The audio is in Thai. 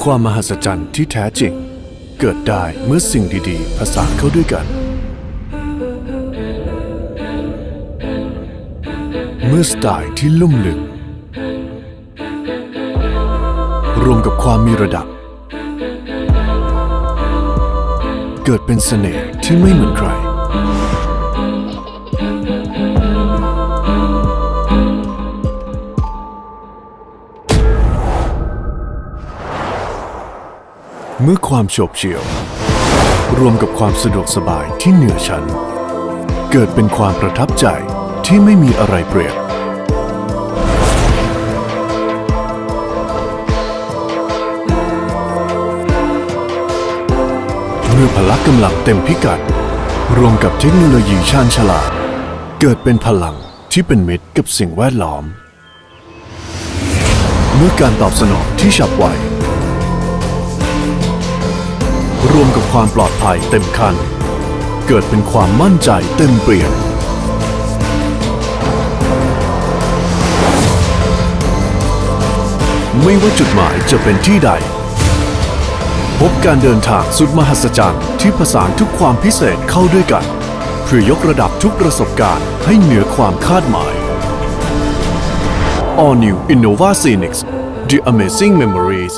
ความมหัศจรรย์ที่แท้จริง เกิดได้เมื่อสิ่งดีๆผสานเข้าด้วยกัน เมื่อสไตล์ที่ลุ่มลึก รวมกับความมีระดับ เกิดเป็นเสน่ห์ที่ไม่เหมือนใคร เมื่อความโฉบเฉี่ยว รวมกับความสะดวกสบายที่เหนือชั้น เกิดเป็นความประทับใจที่ไม่มีอะไรเปรียบ เมื่อพละกำลังเต็มพิกัด รวมกับเทคโนโลยีชาญฉลาด เกิดเป็นพลังที่เป็นมิตรกับสิ่งแวดล้อม เมื่อการตอบสนองที่ฉับไว วมกับความปลอดภัยเต็มคัน เกิดเป็นความมั่นใจเต็มเปี่ยมไม่ว่าจุดหมายจะเป็นที่ใด พบการเดินทางสุดมหัศจรรย์ที่ผสานทุกความพิเศษเข้าด้วยกัน เพื่อยกระดับทุกประสบการณ์ให้เหนือความคาดหมาย All New Innova Scenics The Amazing Memories